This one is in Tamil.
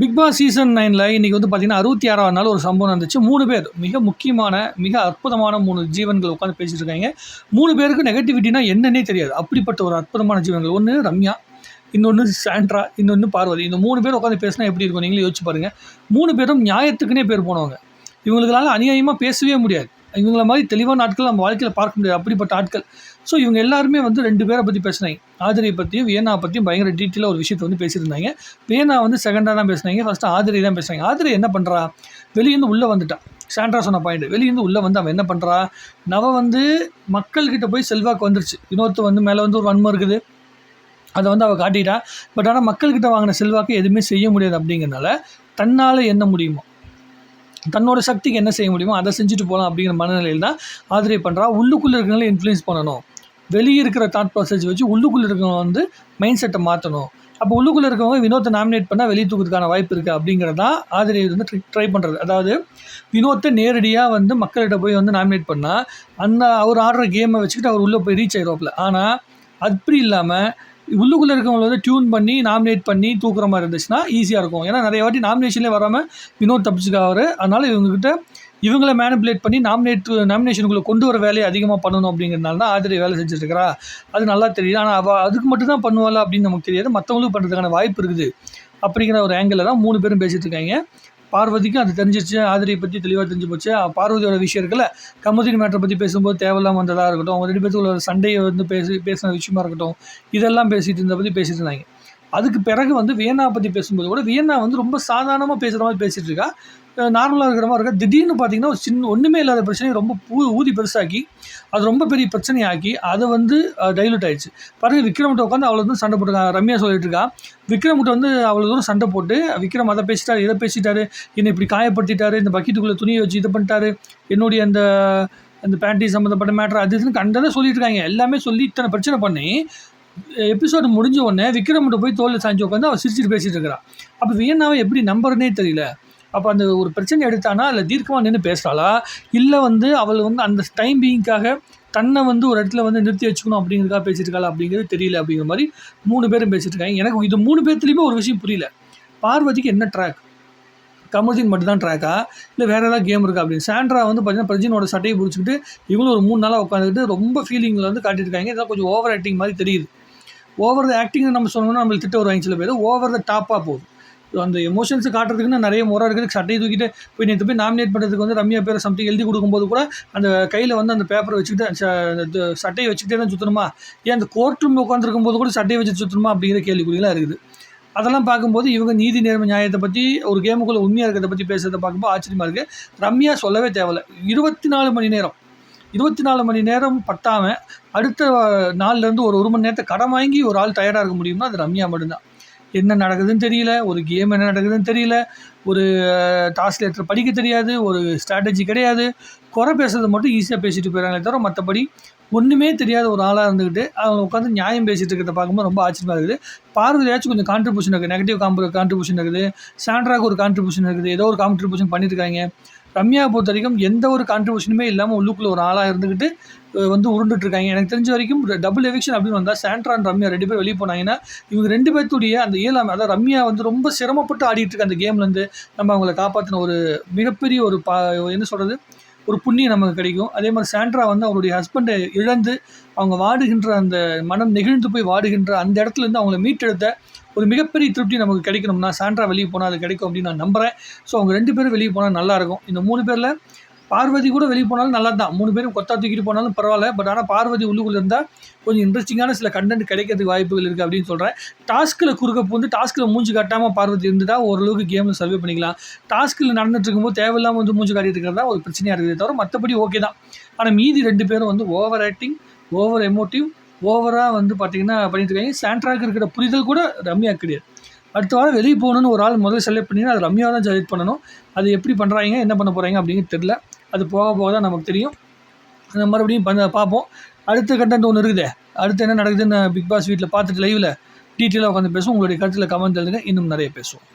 பிக் பாஸ் சீசன் நைனில் இன்றைக்கி வந்து பார்த்திங்கன்னா அறுபத்தி ஆறாவது நாள் ஒரு சம்பவம் நடந்துச்சு. மூணு பேர் மிக முக்கியமான மிக அற்புதமான மூணு ஜீவன்கள் உட்காந்து பேசிகிட்டு இருக்காங்க. மூணு பேருக்கு நெகட்டிவிட்டினா என்னன்னே தெரியாது. அப்படிப்பட்ட ஒரு அற்புதமான ஜீவன்கள். ஒன்று ரம்யா இன்னொன்று சாண்ட்ரா இன்னொன்று பார்வதி. இந்த மூணு பேர் உட்காந்து பேசினா எப்படி இருக்கும்? நீங்களே யோசிச்சு பாருங்கள் மூணு பேரும் நியாயத்துக்குனே பேர் போனவங்க. இவங்களுக்கெல்லாம் அநியாயமாக பேசவே முடியாது. இவங்கள மாதிரி தெளிவான ஆட்கள் நம்ம வாழ்க்கையில் பார்க்க முடியாது. அப்படிப்பட்ட ஆட்கள். ஸோ இவங்க எல்லாருமே வந்து ரெண்டு பேரை பற்றி பேசினாங்க. ஆதிரியை பற்றியும் வியனா பற்றியும் பயங்கர டீட்டெயிலாக ஒரு விஷயத்தை வந்து பேசியிருந்தாங்க. வியனா வந்து செகண்டாக தான் பேசினாங்க. ஃபஸ்ட்டு ஆதிரி தான் பேசுனாங்க. ஆதிரி என்ன பண்ணுறா வெளியேருந்து உள்ளே வந்துட்டான் சாண்ட்ரா சொன்ன பாயிண்ட் வெளியேருந்து உள்ளே வந்து அவன் என்ன பண்ணுறா நவ வந்து மக்கள்கிட்ட போய் செல்வாக்கு வந்துருச்சு. இன்னொருத்த வந்து மேலே வந்து ஒரு வன்மம் இருக்குது. அதை வந்து அவள் காட்டிட்டா. பட் ஆனால் மக்கள்கிட்ட வாங்கின செல்வாக்கு எதுவுமே செய்ய முடியாது அப்படிங்கிறனால தன்னால் என்ன முடியுமோ தன்னோட சக்திக்கு என்ன செய்ய முடியுமோ அதை செஞ்சுட்டு போகலாம் அப்படிங்கிற மனநிலையில் தான் ஆதரவு பண்ணுறா உள்ளுக்குள்ளே இருக்கிறவங்கள இன்ஃப்ளூயன்ஸ் பண்ணணும். வெளியே இருக்கிற தாட் ப்ராசஸ் வச்சு உள்ளுக்குள்ளே இருக்கிறவங்க வந்து மைண்ட் செட்டை மாற்றணும் அப்போ உள்ளுக்குள்ளே இருக்கவங்க வினோத்தை நாமினேட் பண்ணால் வெளியே தூக்கிறதுக்கான வாய்ப்பு இருக்குது அப்படிங்கிறது தான் ஆதரவு வந்து ட்ரை பண்ணுறது அதாவது வினோத்தை நேரடியாக வந்து மக்கள்கிட்ட போய் வந்து நாமினேட் பண்ணால் அந்த அவர் ஆடுற கேமை வச்சுக்கிட்டு அவர் உள்ளே போய் ரீச் ஆகிடுவாப்பில் ஆனால் அப்படி இல்லாமல் உள்ளுக்குள்ளே இருக்கவங்களை வந்து டியூன் பண்ணி நாமினேட் பண்ணி தூக்குற மாதிரி இருந்துச்சுன்னா ஈஸியாக இருக்கும். ஏன்னா நிறைய வாட்டி நாமினேஷன்லேயே வராமல் வினோத் தப்பிச்சுக்காரு அதனால் இவங்ககிட்ட இவங்கள மேனிப்புலேட் பண்ணி நாமினேட் நாமினேஷனுக்குள்ளே கொண்டு வர வேலையை அதிகமாக பண்ணணும் அப்படிங்கிறதுனால தான் ஆதிரி வேலை செஞ்சுருக்கிறா அது நல்லா தெரியுது ஆனால் அவள் அதுக்கு மட்டும் தான் பண்ணுவாள் அப்படின்னு நமக்கு தெரியாது. மற்றவங்களும் பண்ணுறதுக்கான வாய்ப்பு இருக்குது. அப்படிங்கிற ஒரு ஆங்கிளில் தான் மூணு பேரும் பேசிகிட்டு இருக்காங்க பார்வதிக்கும் அது தெரிஞ்சிச்சு ஆதிரியை பற்றி தெளிவாக தெரிஞ்சு போச்சு. பார்வதியோட விஷயம் இருக்குல்ல கமுதின் மேட்டரை பற்றி பேசும்போது தேவையில்லாமல் வந்ததாக இருக்கட்டும் அவங்க ரெண்டு பேர்த்துக்குள்ள சண்டையை வந்து பேசி பேசின விஷயமா இருக்கட்டும் இதெல்லாம் பேசிகிட்டு இருந்த பற்றி பேசிட்டு இருந்தாங்க. அதுக்கு பிறகு வந்து வியன்னா பற்றி பேசும்போது கூட வியன்னா வந்து ரொம்ப சாதாரணமாக பேசுகிற மாதிரி பேசிகிட்டு இருக்கா. நார்மலாக இருக்கிற மாதிரி இருக்கா. திடீர்னு பார்த்தீங்கன்னா ஒரு சின்ன ஒன்றுமே இல்லாத பிரச்சனையை ரொம்ப பூ ஊதி பெருசாக்கி அது ரொம்ப பெரிய பிரச்சனையாக்கி அதை வந்து டைலூட் ஆயிடுச்சு. பாருங்க விக்ரம்கிட்ட உட்காந்து அவ்வளோ தூரம் சண்டை போட்டுருக்காங்க ரம்யா சொல்லிட்டு இருக்கா. விக்ரம்கிட்ட வந்து அவ்வளோ தூரம் சண்டை போட்டு விக்ரம் அதை பேசிட்டாரு இதை பேசிட்டாரு என்னை இப்படி காயப்படுத்திட்டாரு இந்த பக்கெட்டுக்குள்ளே துணியை வச்சு இது பண்ணிட்டாரு என்னுடைய அந்த அந்த பேண்டி சம்மந்தப்பட்ட மேட்ரு அது இதுன்னு கண்டதை சொல்லிட்டு இருக்காங்க. எல்லாமே சொல்லி இத்தனை பிரச்சனை பண்ணி எபிசோடு முடிஞ்ச உடனே விக்ரம்கிட்ட போய் தோலில் சாஞ்சு உட்காந்து அவள் சிரிச்சிட்டு பேசிகிட்டு இருக்கிறான் அப்போ வியன்னாவை எப்படி நம்புறனே தெரியல. அப்போ அந்த ஒரு பிரச்சனை எடுத்தானா? அதில் தீர்க்கமாக நின்று பேசுகிறாளா இல்லை வந்து அவள் வந்து அந்த டைம் பீயிங்காக தன்னை வந்து ஒரு இடத்துல வந்து நிறுத்தி வச்சுக்கணும் அப்படிங்கிறதுக்காக பேசியிருக்காள் அப்படிங்கிறது தெரியல அப்படிங்கிற மாதிரி மூணு பேரும் பேசிட்டு இருக்காங்க. எனக்கு இது மூணு பேர்த்துலேயுமே ஒரு விஷயம் புரியல. பார்வதிக்கு என்ன ட்ராக் கமர்தீன் மட்டும் தான் ட்ராக்கா இல்லை வேறு ஏதாவது கேம் இருக்கா அப்படின்னு. சாண்ட்ரா வந்து பார்த்தீங்கன்னா பிரஜினோட சட்டையை பிடிச்சிக்கிட்டு இவங்களும் ஒரு மூணு நாளாக உட்காந்துக்கிட்டு ரொம்ப ஃபீலிங்கில் வந்து காட்டியிருக்காங்க இதெல்லாம் கொஞ்சம் ஓவர் ஆக்டிங் மாதிரி தெரியுது. ஓவர் த ஆக்டிங் நம்ம சொன்னோம்னா நம்மளுக்கு திட்ட வருவாங்க சில பேர் ஓவர் த டாப்பாக போகுது அந்த எமோஷன்ஸை காட்டுறதுக்குன்னு நிறைய முறை இருக்குது சட்டையை தூக்கிட்டு போய் நேற்று போய் நாமினேட் பண்ணுறதுக்கு வந்து ரம்யா பேரை சம்திங் எழுதி கொடுக்கும்போது கூட அந்த கையில் வந்து அந்த பேப்பரை வச்சுக்கிட்டு சட்டையை வச்சுக்கிட்டே தான் சுற்றணுமா ஏன் அந்த கோர்ட் ரூம் உட்காந்துருக்கும் போது கூட சட்டையை வச்சு சுற்றணுமா அப்படிங்கிற கேள்விக்குறிகளாக இருக்குது. அதெல்லாம் பார்க்கும்போது இவங்க நீதி நேர்மை நியாயத்தை பற்றி ஒரு கேமுக்குள்ளே உண்மையாக இருக்கிறத பற்றி பேசுகிறத பார்க்கும்போது ஆச்சரியமாக இருக்குது ரம்யா சொல்லவே தேவையில்லை. இருபத்தி நாலு மணி நேரம் இருபத்தி நாலு மணி நேரம் பத்தாமல் அடுத்த நாள்லேருந்து ஒரு ஒரு மணி நேரத்தை கடன் வாங்கி ஒரு ஆள் டயர்டாக இருக்க முடியும்னா அது ரம்யா மட்டும்தான். என்ன நடக்குதுன்னு தெரியல ஒரு கேம் என்ன நடக்குதுன்னு தெரியல ஒரு டாஸ்க் லெட்டர் படிக்க தெரியாது ஒரு ஸ்ட்ராட்டஜி கிடையாது. குறை பேசுறது மட்டும் ஈஸியாக பேசிட்டு போயிடறாங்களே தவிர மற்றபடி ஒன்றுமே தெரியாத ஒரு ஆளாக இருந்துக்கிட்டு அவங்க உட்காந்து நியாயம் பேசிகிட்டு இருக்கிறத பார்க்கும்போது ரொம்ப ஆச்சரியமாக இருக்குது. பார்வதியாச்சும் கொஞ்சம் கான்ட்ரிபியூஷன் இருக்குது. நெகட்டிவ் காம்பு கான்ட்ரிபியூஷன் இருக்குது சாண்ட்ராக்கு ஒரு கான்ட்ரிபியூஷன் இருக்குது. ஏதோ ஒரு கான்ட்ரிபியூஷன் பண்ணியிருக்காங்க ரம்யாவை பொறுத்த வரைக்கும் எந்த ஒரு கான்ட்ரிபியூஷனுமே இல்லாமல் உள்ளுக்குள்ளே ஒரு ஆளாக இருந்துக்கிட்டு வந்து உருண்டுட்ருக்காங்க எனக்கு தெரிஞ்ச வரைக்கும் டபுள் எவிக்ஷன் அப்படின்னு வந்தால் சாண்ட்ரான் ரம்யா ரெண்டு பேர் வெளியே போனாங்கன்னா இவங்க ரெண்டு பேர்த்துடைய அந்த இயலாமை அதாவது ரம்யா வந்து ரொம்ப சிரமப்பட்டு ஆடிட்டு இருக்க அந்த கேம்லேருந்து நம்ம அவங்கள காப்பாற்றின ஒரு மிகப்பெரிய ஒரு பா என்ன சொல்கிறது ஒரு புண்ணியம் நமக்கு கிடைக்கும். அதே மாதிரி சாண்ட்ரா வந்து அவருடைய ஹஸ்பண்டை இழந்து அவங்க வாடுகின்ற அந்த மனம் நெகிழ்ந்து போய் வாடுகின்ற அந்த இடத்துலேருந்து அவங்கள மீட்டெடுத்த ஒரு மிகப்பெரிய திருப்தி நமக்கு கிடைக்கணும்னா சாண்ட்ரா வெளியே போனால் அது கிடைக்கும் அப்படின்னு நான் நம்புகிறேன் ஸோ அவங்க ரெண்டு பேரும் வெளியே போனால் நல்லாயிருக்கும் இந்த மூணு பேரில் பார்வதி கூட வெளியே போனாலும் நல்லா தான் மூணு பேரும் கொத்தா தூக்கிட்டு போனாலும் பரவாயில்ல. பட் ஆனால் பார்வதி உள்ளுக்குள்ளே இருந்தால் கொஞ்சம் இன்ட்ரெஸ்டிங்கான சில கண்டென்ட் கிடைக்கிறதுக்கு வாய்ப்புகள் இருக்குது அப்படின்னு சொல்கிறேன் டாஸ்க்கில் குறுக்க வந்து டாஸ்க்கில் மூஞ்சி காட்டாமல் பார்வதி இருந்துட்டால் ஓரளவுக்கு கேமில் சர்வே பண்ணிக்கலாம். டாஸ்க்கில் நடந்துட்டு இருக்கும்போது தேவையில்லாமல் வந்து மூஞ்சி காட்டிட்டு இருக்கிறதா ஒரு பிரச்சனையாக இருக்குது தவிர மற்றபடி ஓகே தான். ஆனால் மீதி ரெண்டு பேரும் வந்து ஓவர் ஆக்டிங் ஓவர் எமோட்டிவ் ஓவராக வந்து பார்த்திங்கன்னா பண்ணிட்டு இருக்காங்க. சாண்ட்ராக்கு இருக்கிற புரிதல் கூட ரம்யா கிடையாது அடுத்த வாரம் வெளியே போகணுன்னு ஒரு ஆள் முதல்ல செலக்ட் பண்ணிங்கன்னா அது ரம்யா தான் செலக்ட் பண்ணணும். அது எப்படி பண்ணுறாங்க என்ன பண்ண போகிறாங்க அப்படின்னு தெரில அது போக போக தான் நமக்கு தெரியும். அந்த மறுபடியும் பண்ண பார்ப்போம். அடுத்த கண்டென்ட் ஒன்று இருக்குது. அடுத்து என்ன நடக்குதுன்னு பிக் பாஸ் வீட்டில் பார்த்துட்டு லைவில் டீட்டெயிலாக உட்காந்து பேசுவோம். உங்களுடைய கருத்தில் கமெண்ட் எழுதுங்க. இன்னும் நிறைய பேசுவோம்.